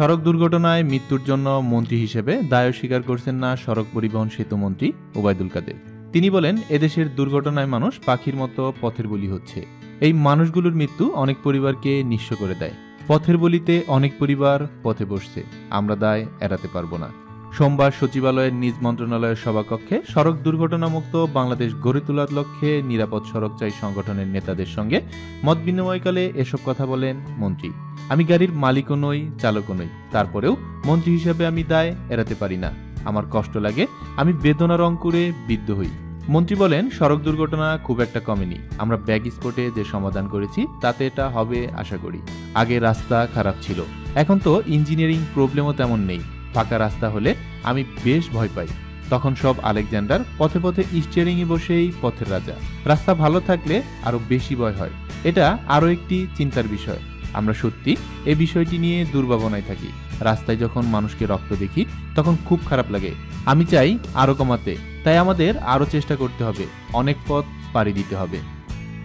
সড়ক দুর্ঘটনায় মৃত্যুর জন্য মন্ত্রী হিসেবে দায় স্বীকার করছেন না সড়ক পরিবহন সেতু মন্ত্রী ওবায়দুল কাদের। তিনি বলেন, এদেশের দুর্ঘটনায় মানুষ পাখির মতো পথের বলি হচ্ছে। এই মানুষগুলোর মৃত্যু অনেক পরিবারকে নিঃস্ব করে দেয়। পথের বলিতে অনেক পরিবার পথে বসছে। আমরা দায় এড়াতে পারব না। সোমবার সচিবালয়ের নিজ মন্ত্রণালয়ের সভাকক্ষে সড়ক দুর্ঘটনামুক্ত বাংলাদেশ গড়ে তোলার লক্ষ্যে নিরাপদ সড়ক চাই সংগঠনের নেতাদের সঙ্গে মত বিনিময়কালে এসব কথা বলেন মন্ত্রী। আমি গাড়ির মালিকও নই, চালকও নই। তারপরেও মন্ত্রী হিসেবে আমি দায় এড়াতে পারি না। আমার কষ্ট লাগে, আমি বেদনার অঙ্কুরে বিদ্ধ হই। মন্ত্রী বলেন, সড়ক দুর্ঘটনা খুব একটা কমেনি। আমরা ব্যাগ স্পটে যে সমাধান করেছি, তাতে এটা হবে আশা করি। আগে রাস্তা খারাপ ছিল। এখন তো ইঞ্জিনিয়ারিং প্রবলেমও তেমন নেই। ফাঁকা রাস্তা হলে আমি বেশ ভয় পাই। তখন সব আলেকজান্ডার পথে পথে স্টিয়ারিংয়ে বসেই পথের রাজা। রাস্তা ভালো থাকলে আরও বেশি ভয় হয়। এটা আরও একটি চিন্তার বিষয়। আমরা সত্যি এই বিষয়টি নিয়ে দুর্ভাবনায় থাকি। রাস্তায় যখন মানুষকে রক্ত দেখি, তখন খুব খারাপ লাগে। আমি চাই আরও কমাতে। তাই আমাদের আরও চেষ্টা করতে হবে। অনেক পথ পাড়ি দিতে হবে।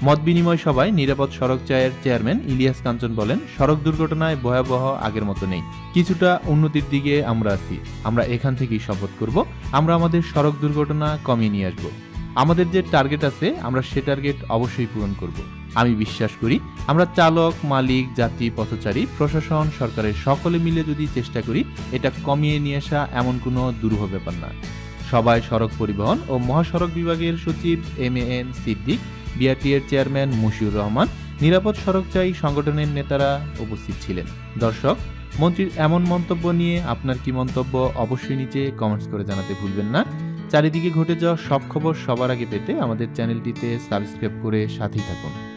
মত বিনিময় সভায় নিরাপদ সড়ক চায়ের চেয়ারম্যান ইলিয়াস কাঞ্চন বলেন, সড়ক দুর্ঘটনায় ভয়াবহ আগের মতো নেই। কিছুটা উন্নতির দিকে আমরা আছি। আমরা এখান থেকেই শপথ করব। আমরা আমাদের সড়ক দুর্ঘটনা কমিয়ে নিয়ে আসব। আমাদের যে টার্গেট আছে, আমরা সে টার্গেট অবশ্যই পূরণ করব। আমি বিশ্বাস করি। আমরা চালক, মালিক যাত্রী পথচারী, প্রশাসন, সরকারের সকলে মিলে যদি চেষ্টা করি, এটা কমিয়ে নিয়ে আসা এমন কোনো দুরূহ ব্যাপার না। সবাই সড়ক পরিবহন ও মহাসড়ক বিভাগের সচিব, এম এন সিদ্দিক বিআরটি এর চেয়ারম্যান মুশিউর রহমান, নিরাপদ সড়ক চাই সংগঠনের নেতারা উপস্থিত ছিলেন। দর্শক, মন্ত্রীর এমন মন্তব্য নিয়ে আপনার কি মন্তব্য অবশ্যই নিচে কমেন্টস করে জানাতে ভুলবেন না। চারিদিকে ঘটে যাওয়া সব খবর সবার আগে পেতে আমাদের চ্যানেলটিতে সাবস্ক্রাইব করে সাথেই থাকুন।